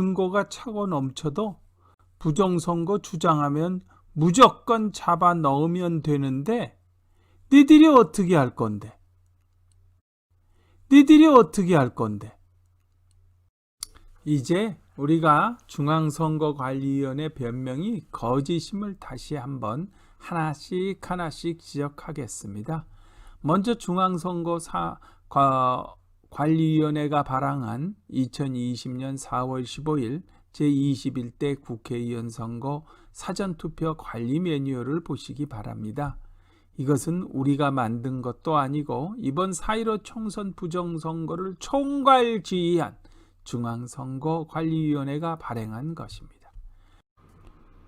증거가 차고 넘쳐도 부정선거 주장하면 무조건 잡아 넣으면 되는데 니들이 어떻게 할 건데? 니들이 어떻게 할 건데? 이제 우리가 중앙선거관리위원회 변명이 거짓임을 다시 한번 하나씩 하나씩 지적하겠습니다. 먼저 중앙선거 사 과- 관리위원회가 발행한 2020년 4월 15일 제21대 국회의원 선거 사전투표 관리 매뉴얼을 보시기 바랍니다. 이것은 우리가 만든 것도 아니고 이번 4.15 총선 부정선거를 총괄 지휘한 중앙선거관리위원회가 발행한 것입니다.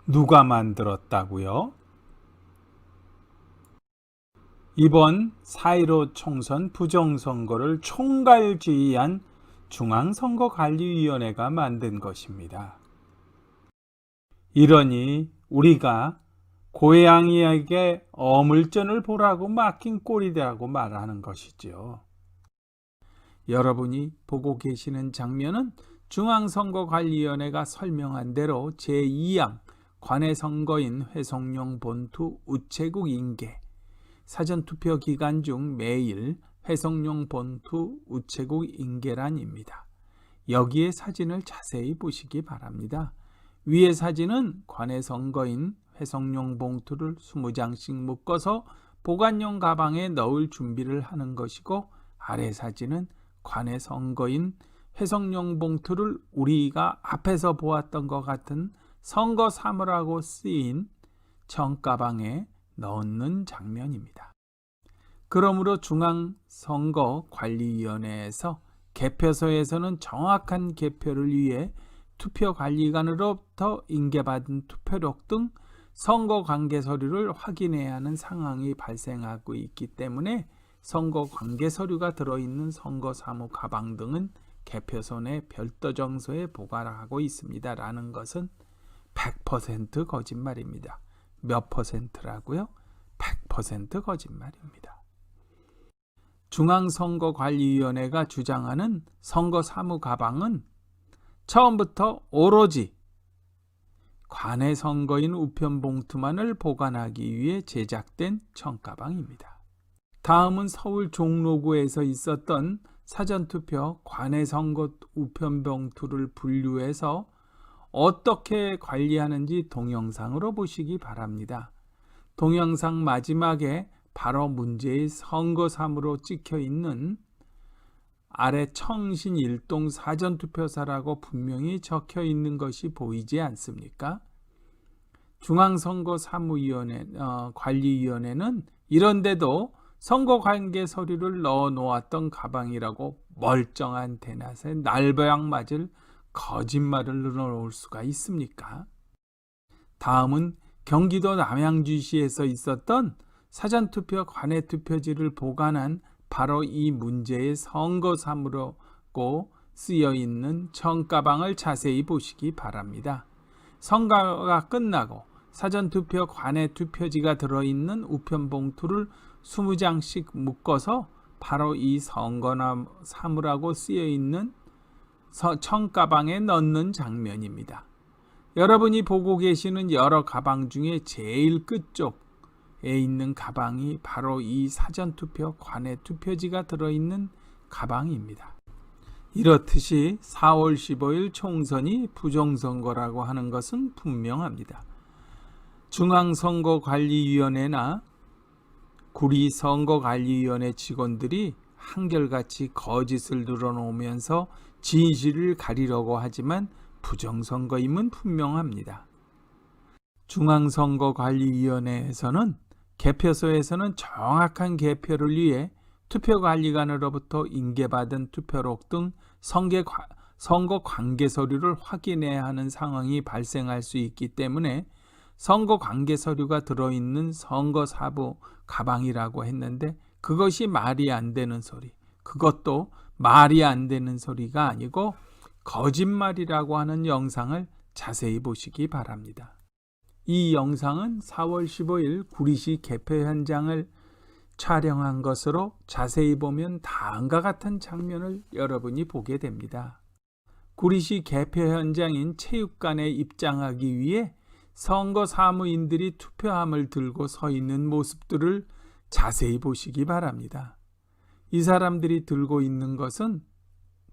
누가 만들었다고요? 이번 4.15 총선 부정선거를 총괄지휘한 중앙선거관리위원회가 만든 것입니다. 이러니 우리가 고양이에게 어물전을 보라고 맡긴 꼴이라고 말하는 것이죠. 여러분이 보고 계시는 장면은 중앙선거관리위원회가 설명한 대로 제2항 관외선거인 회송용 본투 우체국 인계 사전투표 기간 중 매일 회송용 본투 우체국 인계란입니다. 여기에 사진을 자세히 보시기 바랍니다. 위의 사진은 관외 선거인 회송용 봉투를 20장씩 묶어서 보관용 가방에 넣을 준비를 하는 것이고 아래 사진은 관외 선거인 회송용 봉투를 우리가 앞에서 보았던 것 같은 선거 사물하고 쓰인 청가방에 넣는 장면입니다. 그러므로 중앙선거관리위원회에서 개표소에서는 정확한 개표를 위해 투표관리관으로부터 인계받은 투표록 등 선거 관계 서류를 확인해야 하는 상황이 발생하고 있기 때문에 선거 관계 서류가 들어있는 선거 사무 가방 등은 개표소 내 별도 정소에 보관하고 있습니다 라는 것은 100% 거짓말입니다. 몇 퍼센트라고요? 100% 거짓말입니다. 중앙선거관리위원회가 주장하는 선거 사무 가방은 처음부터 오로지 관내 선거인 우편 봉투만을 보관하기 위해 제작된 청가방입니다. 다음은 서울 종로구에서 있었던 사전투표 관내 선거 우편 봉투를 분류해서 어떻게 관리하는지 동영상으로 보시기 바랍니다. 동영상 마지막에 바로 문제의 선거사무로 찍혀 있는 아래 청신 일동 사전투표사라고 분명히 적혀 있는 것이 보이지 않습니까? 중앙선거사무위원회 어, 관리위원회는 이런데도 선거관계 서류를 넣어 놓았던 가방이라고 멀쩡한 대낮에 날벼락 맞을 거짓말을 늘어놓을 수가 있습니까? 다음은 경기도 남양주시에서 있었던 사전투표 관외 투표지를 보관한 바로 이 문제의 선거사무라고 쓰여 있는 청가방을 자세히 보시기 바랍니다. 선거가 끝나고 사전투표 관외 투표지가 들어있는 우편 봉투를 20장씩 묶어서 바로 이 선거나 사무라고 쓰여 있는 청가방에 넣는 장면입니다. 여러분이 보고 계시는 여러 가방 중에 제일 끝쪽에 있는 가방이 바로 이 사전투표 관외 투표지가 들어있는 가방입니다. 이렇듯이 4월 15일 총선이 부정선거라고 하는 것은 분명합니다. 중앙선거관리위원회나 구리선거관리위원회 직원들이 한결같이 거짓을 늘어놓으면서 진실을 가리려고 하지만 부정선거임은 분명합니다. 중앙선거관리위원회에서는 개표소에서는 정확한 개표를 위해 투표관리관으로부터 인계받은 투표록 등 선거 관계 서류를 확인해야 하는 상황이 발생할 수 있기 때문에 선거 관계 서류가 들어있는 선거 사부 가방이라고 했는데 그것이 말이 안 되는 소리. 그것도 말이 안 되는 소리가 아니고 거짓말이라고 하는 영상을 자세히 보시기 바랍니다. 이 영상은 4월 15일 구리시 개표 현장을 촬영한 것으로 자세히 보면 다음과 같은 장면을 여러분이 보게 됩니다. 구리시 개표 현장인 체육관에 입장하기 위해 선거 사무인들이 투표함을 들고 서 있는 모습들을 자세히 보시기 바랍니다. 이 사람들이 들고 있는 것은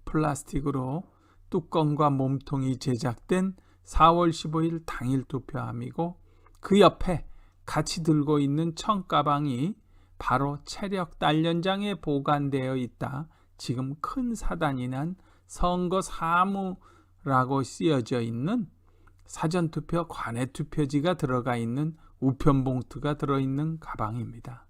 플라스틱으로 뚜껑과 몸통이 제작된 4월 15일 당일 투표함이고 그 옆에 같이 들고 있는 청가방이 바로 체력 단련장에 보관되어 있다. 지금 큰 사단이 난 선거 사무라고 쓰여져 있는 사전투표 관외투표지가 들어가 있는 우편봉투가 들어있는 가방입니다.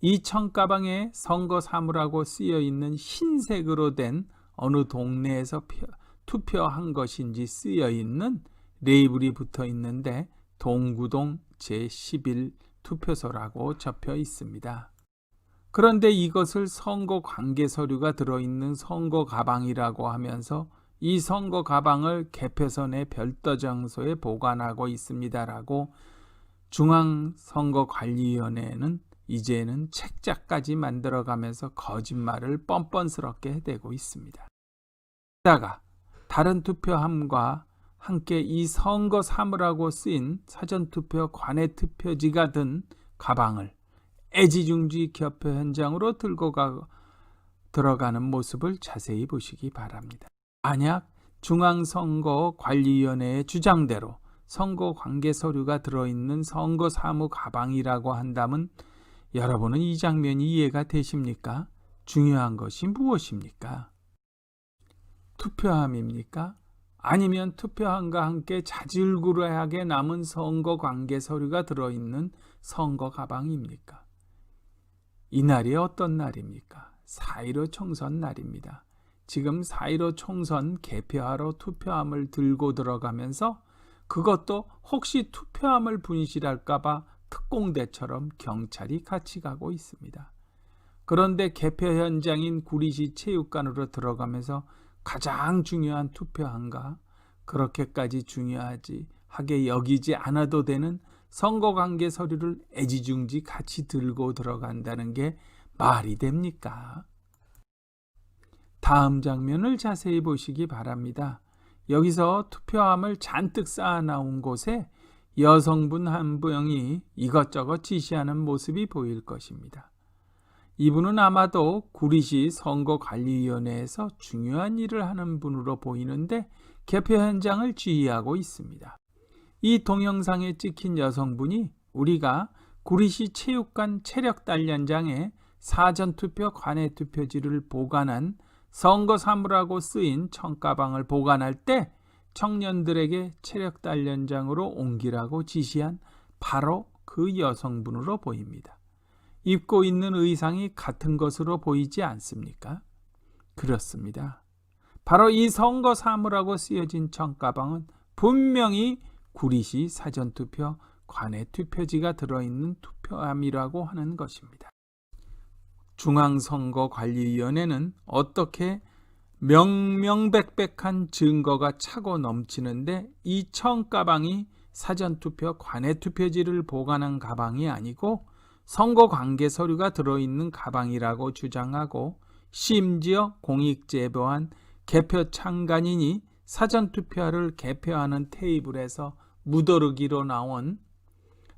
이 청가방에 선거 사무라고 쓰여 있는 흰색으로 된 어느 동네에서 표- 투표한 것인지 쓰여 있는 레이블이 붙어 있는데 동구동 제11 투표소라고 적혀 있습니다. 그런데 이것을 선거 관계 서류가 들어있는 선거 가방이라고 하면서 이 선거 가방을 개표소 내 별도 장소에 보관하고 있습니다라고 중앙선거관리위원회는 이제는 책자까지 만들어가면서 거짓말을 뻔뻔스럽게 해대고 있습니다. 게다가 다른 투표함과 함께 이 선거 사무라고 쓰인 사전투표 관외 투표지가 든 가방을 애지중지 개표 현장으로 들고 가 들어가는 모습을 자세히 보시기 바랍니다. 만약 중앙선거관리위원회의 주장대로 선거 관계 서류가 들어있는 선거 사무 가방이라고 한다면 여러분은 이 장면이 이해가 되십니까? 중요한 것이 무엇입니까? 투표함입니까? 아니면 투표함과 함께 자질구레하게 남은 선거 관계 서류가 들어있는 선거 가방입니까? 이날이 어떤 날입니까? 4.15 총선 날입니다. 지금 4.15 총선 개표하러 투표함을 들고 들어가면서 그것도 혹시 투표함을 분실할까봐 특공대처럼 경찰이 같이 가고 있습니다. 그런데 개표 현장인 구리시 체육관으로 들어가면서 가장 중요한 투표함과 그렇게까지 중요하지 하게 여기지 않아도 되는 선거 관계 서류를 애지중지 같이 들고 들어간다는 게 말이 됩니까? 다음 장면을 자세히 보시기 바랍니다. 여기서 투표함을 잔뜩 쌓아 나온 곳에 여성분 한 분이 이것저것 지시하는 모습이 보일 것입니다. 이분은 아마도 구리시 선거관리위원회에서 중요한 일을 하는 분으로 보이는데 개표 현장을 지휘하고 있습니다. 이 동영상에 찍힌 여성분이 우리가 구리시 체육관 체력 단련장에 사전투표 관외투표지를 보관한 선거 사무라고 쓰인 청가방을 보관할 때 청년들에게 체력 단련장으로 옮기라고 지시한 바로 그 여성분으로 보입니다. 입고 있는 의상이 같은 것으로 보이지 않습니까? 그렇습니다. 바로 이 선거 사무라고 쓰여진 청가방은 분명히 구리시 사전투표 관외 투표지가 들어있는 투표함이라고 하는 것입니다. 중앙선거관리위원회는 어떻게 명명백백한 증거가 차고 넘치는데 이 청가방이 사전투표 관외투표지를 보관한 가방이 아니고 선거 관계 서류가 들어있는 가방이라고 주장하고 심지어 공익 제보한 개표 참관인이 사전투표를 개표하는 테이블에서 무더르기로 나온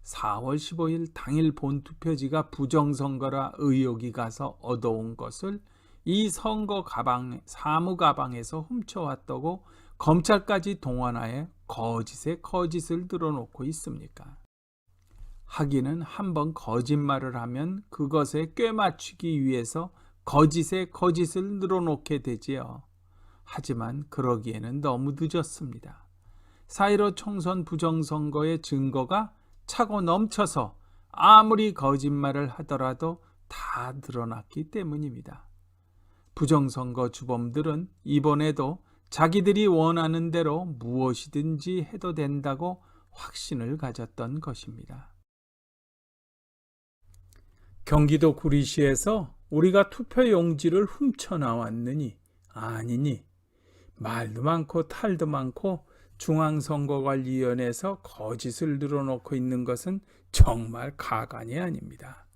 4월 15일 당일 본 투표지가 부정선거라 의혹이 가서 얻어온 것을 이 선거 가방, 사무 가방에서 훔쳐왔다고 검찰까지 동원하여 거짓에 거짓을 드러놓고 있습니까? 하기는 한번 거짓말을 하면 그것에 꿰맞추기 위해서 거짓에 거짓을 늘어놓게 되지요. 하지만 그러기에는 너무 늦었습니다. 4.15 총선 부정선거의 증거가 차고 넘쳐서 아무리 거짓말을 하더라도 다 드러났기 때문입니다. 부정선거 주범들은 이번에도 자기들이 원하는 대로 무엇이든지 해도 된다고 확신을 가졌던 것입니다. 경기도 구리시에서 우리가 투표 용지를 훔쳐 나왔느니 아니니 말도 많고 탈도 많고 중앙선거관리위원회에서 거짓을 늘어놓고 있는 것은 정말 가관이 아닙니다.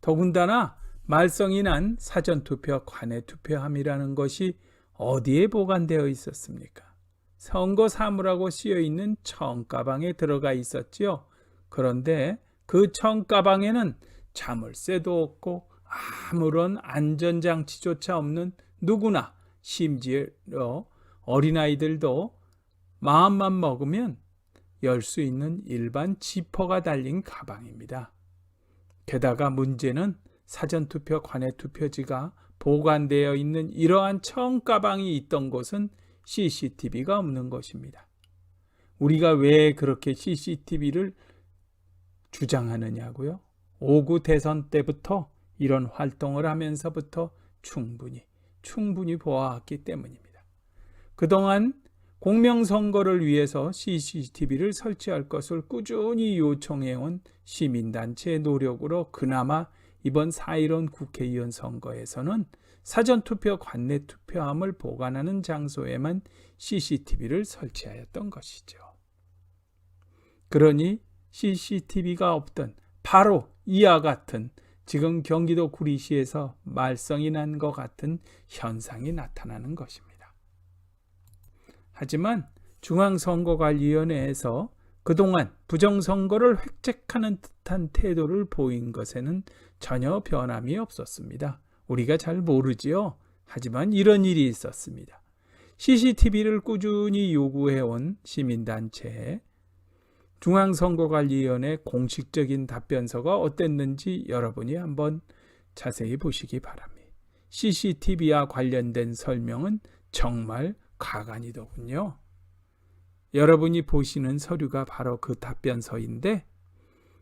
더군다나 말썽이 난 사전투표 관외투표함이라는 것이 어디에 보관되어 있었습니까? 선거 사무라고 쓰여 있는 청가방에 들어가 있었지요. 그런데 그 청가방에는 자물쇠도 없고 아무런 안전장치조차 없는 누구나 심지어 어린아이들도 마음만 먹으면 열 수 있는 일반 지퍼가 달린 가방입니다. 게다가 문제는 사전투표 관외 투표지가 보관되어 있는 이러한 청가방이 있던 곳은 CCTV가 없는 것입니다. 우리가 왜 그렇게 CCTV를 주장하느냐고요? 5구 대선 때부터 이런 활동을 하면서부터 충분히, 충분히 보아왔기 때문입니다. 그동안 공명선거를 위해서 CCTV를 설치할 것을 꾸준히 요청해온 시민단체의 노력으로 그나마 이번 4.15 국회의원 선거에서는 사전투표 관내 투표함을 보관하는 장소에만 CCTV를 설치하였던 것이죠. 그러니 CCTV가 없던 바로 이와 같은 지금 경기도 구리시에서 말썽이 난 것 같은 현상이 나타나는 것입니다. 하지만 중앙선거관리위원회에서 그동안 부정선거를 획책하는 듯한 태도를 보인 것에는 전혀 변함이 없었습니다. 우리가 잘 모르지요. 하지만 이런 일이 있었습니다. CCTV를 꾸준히 요구해온 시민단체에 중앙선거관리위원회 공식적인 답변서가 어땠는지 여러분이 한번 자세히 보시기 바랍니다. CCTV와 관련된 설명은 정말 가관이더군요. 여러분이 보시는 서류가 바로 그 답변서인데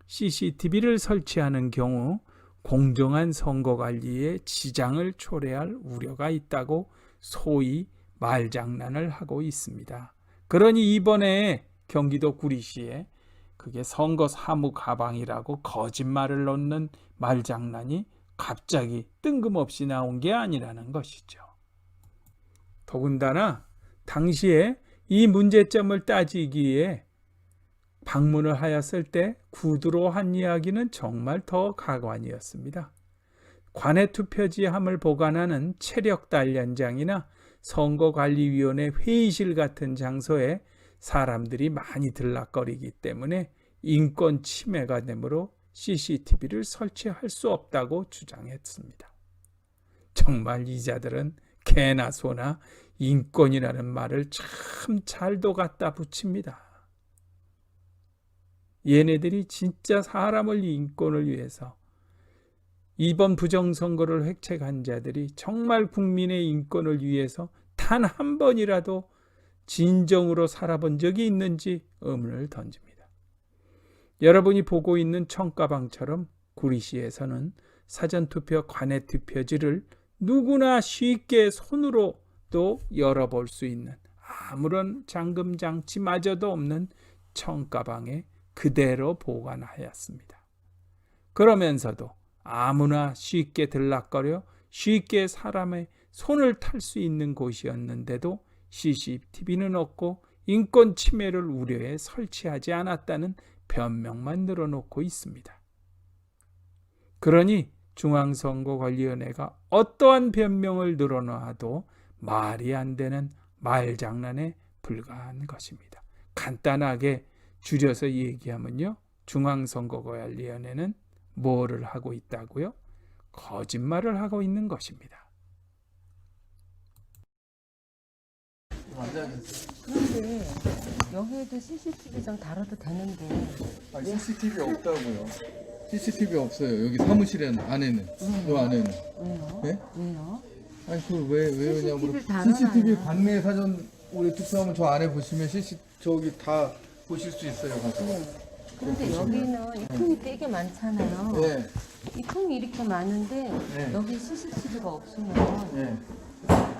CCTV를 설치하는 경우 공정한 선거 관리에 지장을 초래할 우려가 있다고 소위 말장난을 하고 있습니다. 그러니 이번에 경기도 구리시에 그게 선거 사무 가방이라고 거짓말을 넣는 말장난이 갑자기 뜬금없이 나온 게 아니라는 것이죠. 더군다나 당시에 이 문제점을 따지기에 방문을 하였을 때 구두로 한 이야기는 정말 더 가관이었습니다. 관외 투표지함을 보관하는 체력 단련장이나 선거관리위원회 회의실 같은 장소에 사람들이 많이 들락거리기 때문에 인권 침해가 되므로 CCTV를 설치할 수 없다고 주장했습니다. 정말 이자들은 개나 소나 인권이라는 말을 참 잘도 갖다 붙입니다. 얘네들이 진짜 사람을 인권을 위해서 이번 부정선거를 획책한 자들이 정말 국민의 인권을 위해서 단 한 번이라도 진정으로 살아본 적이 있는지 의문을 던집니다. 여러분이 보고 있는 청가방처럼 구리시에서는 사전투표 관외 투표지를 누구나 쉽게 손으로 또 열어볼 수 있는 아무런 잠금 장치마저도 없는 청가방에 그대로 보관하였습니다. 그러면서도 아무나 쉽게 들락거려 쉽게 사람의 손을 탈 수 있는 곳이었는데도 CCTV는 없고 인권 침해를 우려해 설치하지 않았다는 변명만 늘어놓고 있습니다. 그러니 중앙선거관리위원회가 어떠한 변명을 늘어놔도 말이 안 되는 말장난에 불과한 것입니다. 간단하게 줄여서 얘기하면요. 중앙선거관리위원회는 뭐를 하고 있다고요? 거짓말을 하고 있는 것입니다. 그런데 여기에도 CCTV장 달아도 되는데 아, CCTV 없다고요. CCTV 없어요. 여기 사무실에 안에는. 요 안에는. 왜요? 네? 왜요? 아니 그걸 왜, 왜 왜냐면 CCTV 다 CCTV 넣어놔요. 관내 사전 우리 투표하면 저 안에 보시면 CC 저기 다 보실 수 있어요. 가서. 네. 그런데 여기는 이 통이 되게 많잖아요. 네. 이 통이 이렇게 많은데 네. 여기 CCTV가 없으면 네.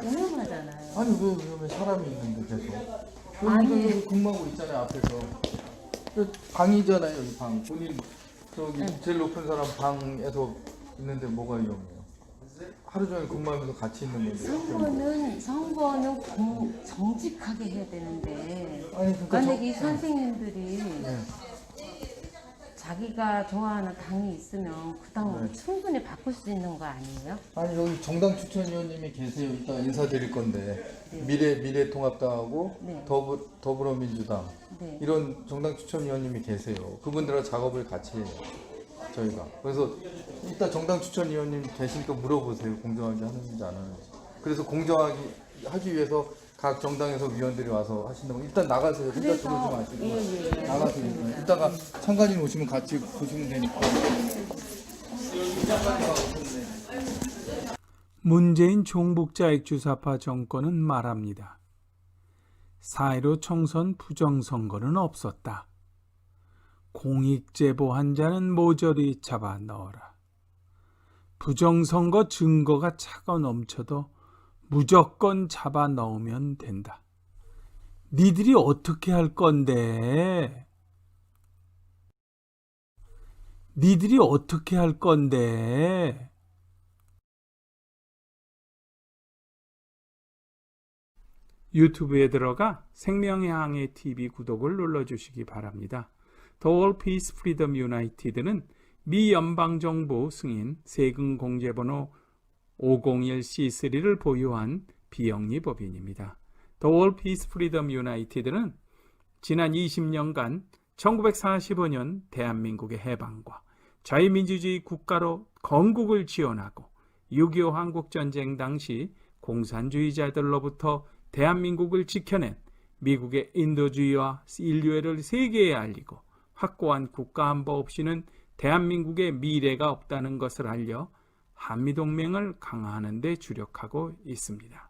위험하잖아요. 아니 왜 그러면 사람이 있는데 계속. 아니. 여기 근무하고 있잖아요 앞에서. 저 방이잖아요 여기 방. 본인 저기 네. 제일 높은 사람 방에서 있는데 뭐가 위험해요? 하루 종일 근무하면서 같이 있는 건데. 선거는 선거는 공, 정직하게 해야 되는데 아니 그러니까 만약에 이 저- 선생님들이 네. 자기가 좋아하는 당이 있으면 그당 네. 충분히 바꿀 수 있는 거 아니에요? 아니 여기 정당 추천위원님이 계세요. 이따 인사드릴 건데 네. 미래 미래통합당하고 네. 더불 더불어민주당 네. 이런 정당 추천위원님이 계세요. 그분들하고 작업을 같이 해요. 저희가 그래서 이따 정당 추천위원님 계시니까 물어보세요. 공정하게 하는지 안 하는지. 그래서 공정하게 하기 위해서 각 정당에서 위원들이 와서 하신다고 일단 나가세요. 일단 들어오지 그래서 마시고 예, 예, 예. 나가세요. 알겠습니다. 이따가 참관인 오시면 같이 보시면 되니까. 문재인 종북자익 주사파 정권은 말합니다. 4.15 총선 부정선거는 없었다. 공익제보한 자는 모조리 잡아 넣어라. 부정선거 증거가 차고 넘쳐도 무조건 잡아 넣으면 된다. 니들이 어떻게 할 건데? 니들이 어떻게 할 건데? 유튜브에 들어가 생명의 TV 구독을 눌러주시기 바랍니다. The All Peace Freedom United는 미 연방정부 승인 세금 공제번호 501C3를 보유한 비영리 법인입니다. The All Peace Freedom United는 지난 20년간 1945년 대한민국의 해방과 자유민주주의 국가로 건국을 지원하고 6.25 한국전쟁 당시 공산주의자들로부터 대한민국을 지켜낸 미국의 인도주의와 인류애를 세계에 알리고 확고한 국가안보 없이는 대한민국의 미래가 없다는 것을 알려 한미동맹을 강화하는 데 주력하고 있습니다.